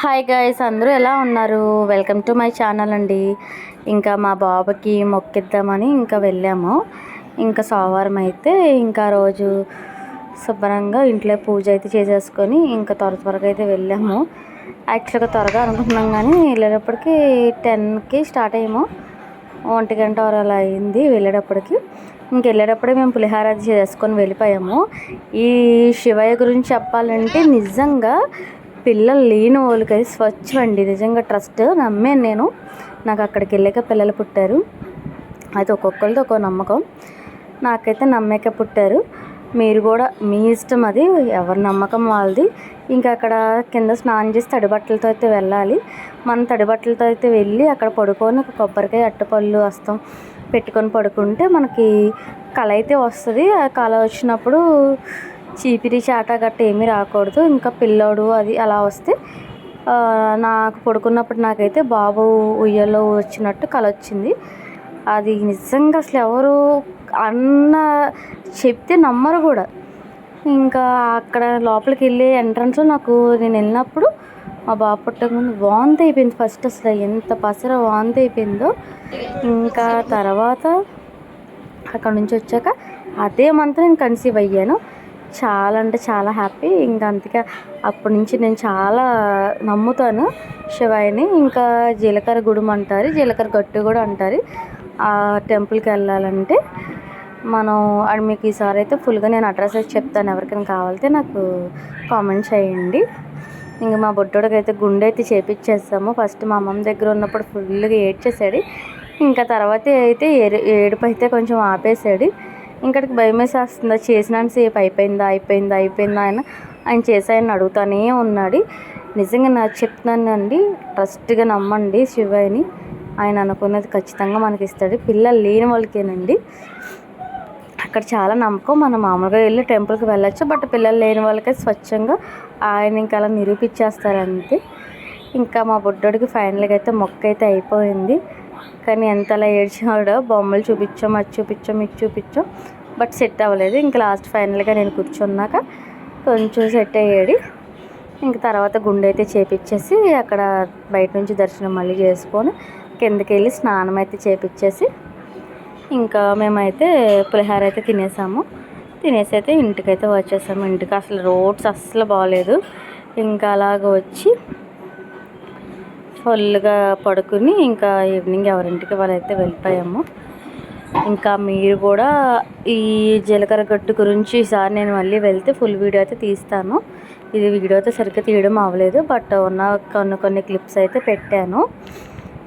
Hi guys అందరూ ఎలా ఉన్నారు? వెల్కమ్ టు మై ఛానల్ అండి. ఇంకా మా బాబుకి మొక్కిద్దామని ఇంకా వెళ్ళాము. ఇంకా సోమవారం అయితే ఇంకా రోజు శుభ్రంగా ఇంట్లో పూజ అయితే చేసేసుకొని ఇంకా త్వర త్వరగా అయితే వెళ్ళాము. యాక్చువల్గా త్వరగా అనుకుంటున్నాం కానీ వెళ్ళేటప్పటికి టెన్కి స్టార్ట్ అయ్యాము. ఒంటి గంట వరకు అలా అయింది వెళ్ళేటప్పటికి. ఇంకెళ్ళేటప్పుడే మేము పులిహార చేసుకొని వెళ్ళిపోయాము. ఈ శివయ్య గురించి చెప్పాలంటే నిజంగా పిల్లలు లేని వాళ్ళకి స్వచ్ఛం నిజంగా ట్రస్ట్. నమ్మాను నేను. నాకు అక్కడికి వెళ్ళాక పిల్లలు పుట్టారు. అయితే ఒక్కొక్కరిది ఒక్కో నమ్మకం. నాకైతే నమ్మక పుట్టారు. మీరు కూడా మీ ఇష్టం అది. ఎవరి నమ్మకం వాళ్ళది. ఇంకా అక్కడ కింద స్నానం చేసి తడి బట్టలతో అయితే వెళ్ళాలి. మనం తడి బట్టలతో అయితే వెళ్ళి అక్కడ పడుకొని ఒక కొబ్బరికాయ అట్టపళ్ళు వస్తాం పెట్టుకొని పడుకుంటే మనకి కళ అయితే వస్తుంది. ఆ కళ వచ్చినప్పుడు చీపిరి చాట గట్ట ఏమీ రాకూడదు. ఇంకా పిల్లోడు అది అలా వస్తే నాకు పడుకున్నప్పుడు నాకైతే బాబు ఉయ్యలో వచ్చినట్టు కల వచ్చింది. అది నిజంగా అసలు ఎవరు అన్న చెప్తే నమ్మరు కూడా. ఇంకా అక్కడ లోపలికి వెళ్ళే ఎంట్రన్స్లో నాకు నేను వెళ్ళినప్పుడు మా బాబు పుట్టక ముందు వాంతి అయిపోయింది ఫస్ట్ అసలు ఎంత పసర వాంతి అయిపోయిందో. ఇంకా తర్వాత అక్కడ నుంచి వచ్చాక అదే మంత్ నేను కన్సీవ్ అయ్యాను. చాలా అంటే చాలా హ్యాపీ ఇంకా అందుకే అప్పటి నుంచి నేను చాలా నమ్ముతాను శివాయిని. ఇంకా జీలకర్ర గుడుము అంటారు జీలకర్ర గట్టు కూడా అంటారు. ఆ టెంపుల్కి వెళ్ళాలంటే మనం అది మీకు ఈసారి అయితే ఫుల్గా నేను అడ్రస్ అయితే చెప్తాను. ఎవరికైనా కావాలితే నాకు కామెంట్ చేయండి. ఇంక మా బొడ్డోడికి అయితే గుండె అయితే చేపించేస్తాము. ఫస్ట్ మా అమ్మమ్మ దగ్గర ఉన్నప్పుడు ఫుల్గా ఏడ్చేసాడు ఇంకా తర్వాత అయితే ఏడు- ఏడుపు అయితే కొంచెం ఆపేసాడు ఇంకటికి భయం వేసేస్తుందా. చేసినాను సేపు అయిపోయిందా అయిపోయిందా అయిపోయిందా ఆయన ఆయన చేసాయని అడుగుతానే ఉన్నాడు. నిజంగా నాకు చెప్తున్నానండి ట్రస్ట్గా నమ్మండి శివాయిని ఆయన అనుకున్నది ఖచ్చితంగా మనకి ఇస్తాడు పిల్లలు లేని వాళ్ళకేనండి. అక్కడ చాలా నమ్మకం. మనం మామూలుగా వెళ్ళి టెంపుల్కి వెళ్ళొచ్చు బట్ పిల్లలు లేని వాళ్ళకే స్వచ్ఛంగా ఆయన ఇంకా అలా నిరూపించేస్తారంతే. ఇంకా మా బుడ్డోడికి ఫైనల్గా అయితే మొక్క అయితే అయిపోయింది. కానీ ఎంత అలా ఏడ్చాడో బొమ్మలు చూపించాం అది చూపించాం ఇది చూపించాం బట్ సెట్ అవ్వలేదు. ఇంకా లాస్ట్ ఫైనల్గా నేను కూర్చున్నాక కొంచెం సెట్ అయ్యాడు ఇంక తర్వాత గుండె అయితే చేపించేసి అక్కడ బయట నుంచి దర్శనం మళ్ళీ చేసుకొని కిందకి వెళ్ళి స్నానం అయితే చేపించేసి ఇంకా మేమైతే పులిహోర అయితే తినేసాము. తినేసి అయితే ఇంటికైతే వచ్చేసాము. ఇంటికి అసలు రోడ్స్ అస్సలు బాగలేదు ఇంకా అలాగ వచ్చి ఫుల్గా పడుకుని ఇంకా ఈవినింగ్ ఎవరింటికి వాళ్ళైతే వెళ్ళిపోయాము. ఇంకా మీరు కూడా ఈ జీలకర్ర గట్టు గురించి ఈసారి నేను మళ్ళీ వెళ్తే ఫుల్ వీడియో అయితే తీస్తాను. ఇది వీడియో అయితే సరిగ్గా తీయడం అవ్వలేదు. బట్ ఉన్న కొన్ని కొన్ని క్లిప్స్ అయితే పెట్టాను.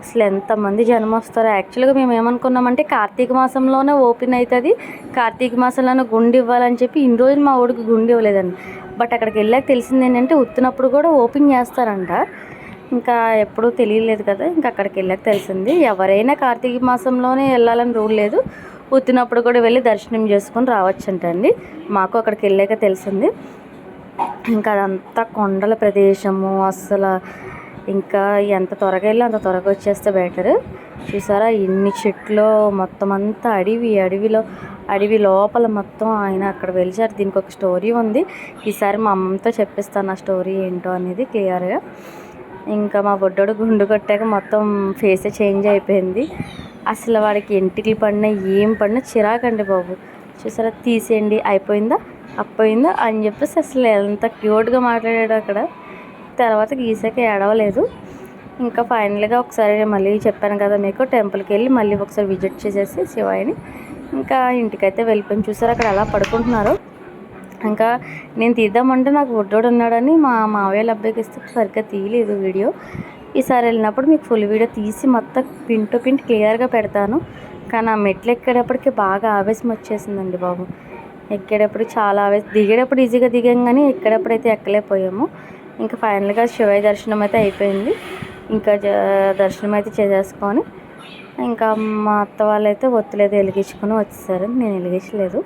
అసలు ఎంతమంది జనం వస్తారో. యాక్చువల్గా మేము ఏమనుకున్నామంటే కార్తీక మాసంలోనే ఓపెన్ అవుతుంది కార్తీక మాసంలోనే గుండు ఇవ్వాలని చెప్పి ఇన్ని రోజులు మా ఊడికి గుండు ఇవ్వలేదండి. బట్ అక్కడికి వెళ్ళాక తెలిసింది ఏంటంటే ఉత్తినప్పుడు కూడా ఓపెన్ చేస్తారంట. ఇంకా ఎప్పుడూ తెలియలేదు కదా ఇంకా అక్కడికి వెళ్ళాక తెలిసింది. ఎవరైనా కార్తీక మాసంలోనే వెళ్ళాలని రూల్ లేదు. ఉత్తినప్పుడు కూడా వెళ్ళి దర్శనం చేసుకొని రావచ్చంటండి మాకు అక్కడికి వెళ్ళాక తెలిసింది. ఇంకా అదంతా కొండల ప్రదేశము అస్సలు ఇంకా ఎంత త్వరగా వెళ్ళి అంత త్వరగా వచ్చేస్తే బెటర్ చూసారా? ఇన్ని చెట్లు మొత్తం అంతా అడవి అడవిలో అడవి లోపల మొత్తం ఆయన అక్కడ వెలిచారు. దీనికి ఒక స్టోరీ ఉంది. ఈసారి మా అమ్మతో చెప్పిస్తాను ఆ స్టోరీ ఏంటో అనేది క్లియర్గా ఇంకా మా బొడ్డోడు గుండు కొట్టాక మొత్తం ఫేసే చేంజ్ అయిపోయింది. అసలు వాడికి ఇంటికి పడినా ఏం పడినా చిరాకండి బాబు. చూసారా? తీసేయండి. అయిపోయిందా? అప్పోయిందా? అని చెప్పేసి అసలు ఎంత క్యూట్గా మాట్లాడాడు అక్కడ. తర్వాత గీసాక ఏడవలేదు. ఇంకా ఫైనల్గా ఒకసారి మళ్ళీ చెప్పాను కదా మీకు టెంపుల్కి వెళ్ళి మళ్ళీ ఒకసారి విజిట్ చేసేసి శివాయిని. ఇంకా ఇంటికైతే వెళ్ళిపోయింది చూసారు అక్కడ అలా పడుకుంటున్నారు? ఇంకా నేను తీద్దామంటే నాకు ఒడ్డోడు ఉన్నాడని మా మావయ్య అబ్బాయికి ఇస్తే సరిగ్గా తీయలేదు వీడియో. ఈసారి వెళ్ళినప్పుడు మీకు ఫుల్ వీడియో తీసి మొత్తం పిన్ టు పిన్ క్లియర్గా పెడతాను. కానీ ఆ మెట్లు ఎక్కేటప్పటికి బాగా ఆవేశం వచ్చేసిందండి బాబు. ఎక్కేటప్పుడు చాలా ఆవేశం దిగేటప్పుడు ఈజీగా దిగాం కానీ ఎక్కేటప్పుడు అయితే ఎక్కలేకపోయాము. ఇంకా ఫైనల్గా శివయ్య దర్శనం అయితే అయిపోయింది. ఇంకా జ- దర్శనం అయితే చేసేసుకొని ఇంకా మా అత్త వాళ్ళైతే ఒత్తులేదు వెలిగించుకొని వచ్చేసారు. నేను వెలిగించలేదు.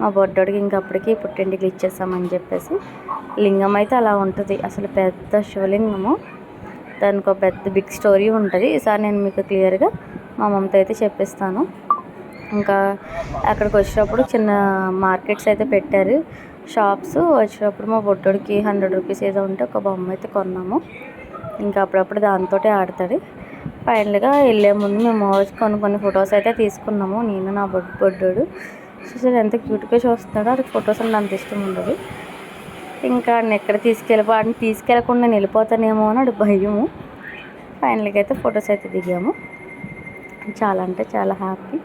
మా బొడ్డోడికి ఇంకా అప్పటికి పుట్టింటికి ఇచ్చేసామని చెప్పేసి లింగం అయితే అలా ఉంటుంది. అసలు పెద్ద శివలింగము. దానికి ఒక పెద్ద బిగ్ స్టోరీ ఉంటుంది. ఈసారి నేను మీకు క్లియర్గా మా మమ్మతో అయితే చెప్పిస్తాను. ఇంకా అక్కడికి వచ్చినప్పుడు చిన్న మార్కెట్స్ అయితే పెట్టారు. షాప్స్ వచ్చినప్పుడు మా బొడ్డోడికి హండ్రెడ్ రూపీస్ ఏదో ఉంటే ఒక బొమ్మ అయితే కొన్నాము. ఇంకా అప్పుడప్పుడు దాంతో ఆడతాడు ఫైనల్గా వెళ్ళే ముందు మేము కొన్ని కొన్ని ఫొటోస్ అయితే తీసుకున్నాము. నేను నా బొడ్డు బొడ్డోడు. చూసారు ఎంత క్యూట్గా చూస్తున్నాడో అది ఫొటోస్ అంటే అంత ఇష్టం ఉండదు. ఇంకా ఎక్కడ తీసుకెళ్ళి వాడిని తీసుకెళ్ళకుండా నేను వెళ్ళిపోతానేమో అని అది భయము. ఫైనల్గా అయితే ఫొటోస్ అయితే దిగాము. చాలా అంటే చాలా హ్యాపీ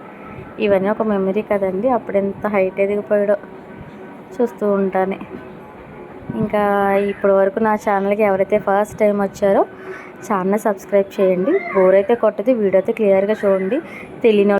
ఇవన్నీ ఒక మెమరీ కదండి. అప్పుడు ఎంత హైట్ ఎదిగిపోయాడో చూస్తూ ఉంటాను. ఇంకా ఇప్పటి వరకు నా ఛానల్కి ఎవరైతే ఫస్ట్ టైం వచ్చారో ఛానల్ సబ్స్క్రైబ్ చేయండి. బోర్ అయితే కొట్టదు వీడియో అయితే క్లియర్గా చూడండి. తెలియని